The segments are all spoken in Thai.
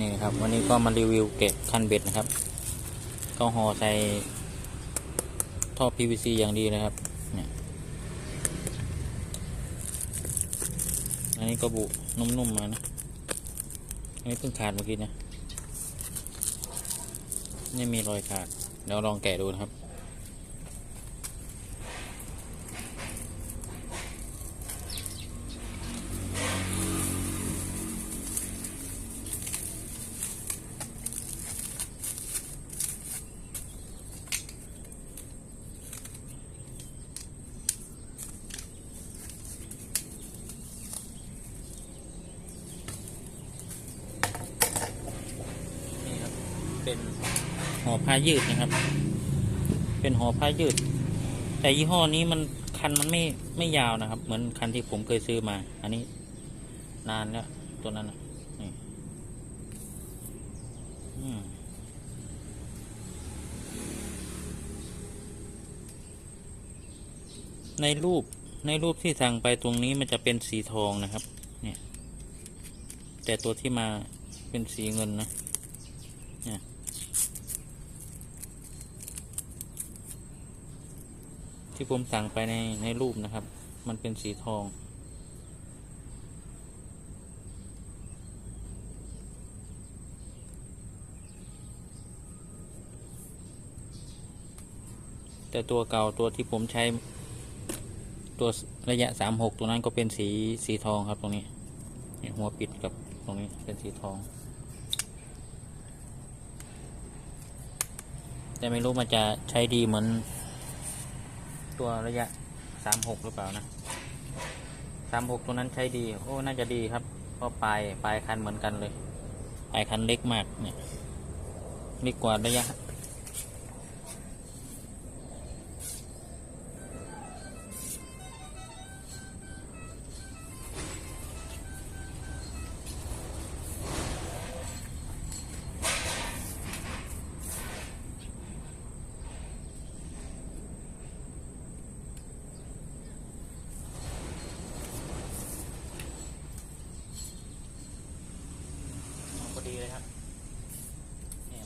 นี่นะครับ วันนี้ก็มารีวิวเก็บคันเบ็ดนะครับ ก็ห่อใส่ท่อ PVC อย่างดีนะครับเนี่ยอันนี้ก็บุนุ่มๆมานะอันนี้เพิ่งขาดเมื่อกี้นะนี่มีรอยขาดเดี๋ยวลองแกะดูนะครับ เป็นห่อผ้ายืดนะครับ เป็นห่อผ้ายืด แต่ยี่ห้อนี้มันคันมันไม่ไม่ยาวนะครับ เหมือนคันที่ผมเคยซื้อมา อันนี้ นานแล้วตัวนั้นนะนี่อืมในรูปในรูปที่สั่งไปตรงนี้มันจะเป็นสีทองนะครับ เนี่ย แต่ตัวที่มาเป็นสีเงินนะเนี่ย ที่ผมสั่งไปในในรูปนะครับ มันเป็นสีทอง แต่ตัวเก่าตัวที่ผมใช้ ตัวระยะสามหกตัวนั้นก็เป็นสีสีทองครับตรงนี้หัวปิดกับตรงนี้เป็นสีทอง แต่ไม่รู้มันจะใช้ดีเหมือน ตัวระยะสามหกหรือเปล่านะสามหกตัวนั้นใช้ดี โอ้ น่าจะดีครับ เพราะปลายปลายคันเหมือนกันเลย ปลายคันเล็กมากเนี่ยเล็กกว่าระยะ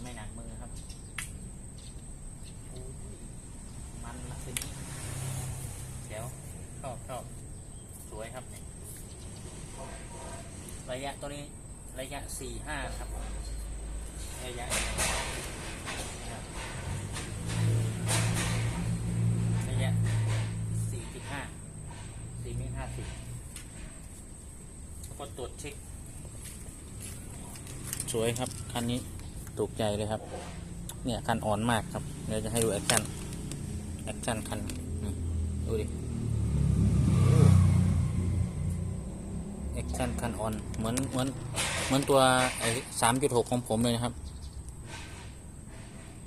ไม่หนักมือครับมันละทีนี้เดี๋ยวชอบชอบสวยครับเนี่ยระยะตัวนี้ระยะสี่ห้าครับระยะระยะสี่สิบห้าสี่เมตรห้าสิบแล้วก็ตรวจเช็คสวยครับ คันนี้ ถูกใจเลยครับ เนี่ยคันอ่อนมากครับ เดี๋ยวจะให้ดูแอคชั่น แอคชั่นคันดูดิ แอคชั่นคันอ่อน เหมือนเหมือนเหมือนตัวไอ้สามจุดหกของผมเลยนะครับ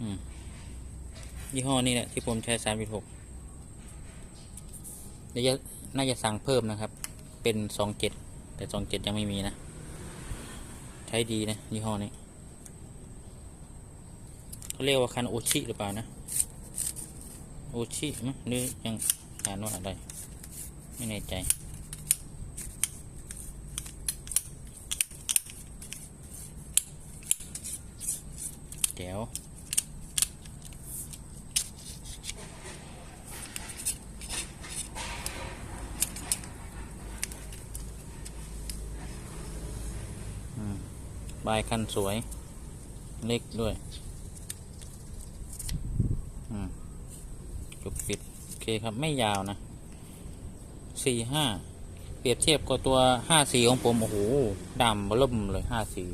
อืมยี่ห้อนี้แหละที่ผมใช้สามจุดหกเดี๋ยวจะน่าจะสั่งเพิ่มนะครับ เป็นสองเจ็ดแต่สองเจ็ดยังไม่มีนะ ใช้ดีนะยี่ห้อนี้ เรียกว่าคันโอชิหรือเปล่านะ โอชิมั้ยหรือยังอ่านว่าอะไร ไม่แน่ใจ เดี๋ยวอืมบคันสวย เล็กด้วย อืม จุกปิด โอเคครับไม่ยาวนะสี่ห้าเปรียบเทียบกับตัวห้าสี่ของผมโอ้โหดำเบิ่มเลยห้าสี่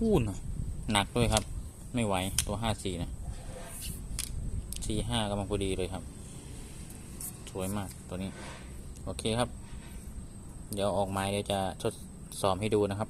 อู้หน่อยหนักด้วยครับ ไม่ไหวตัวห้าสี่นะสี่ห้ากำลังพอดีเลยครับ สวยมากตัวนี้ โอเคครับ เดี๋ยวออกไม้เดี๋ยวจะทดสอบให้ดูนะครับ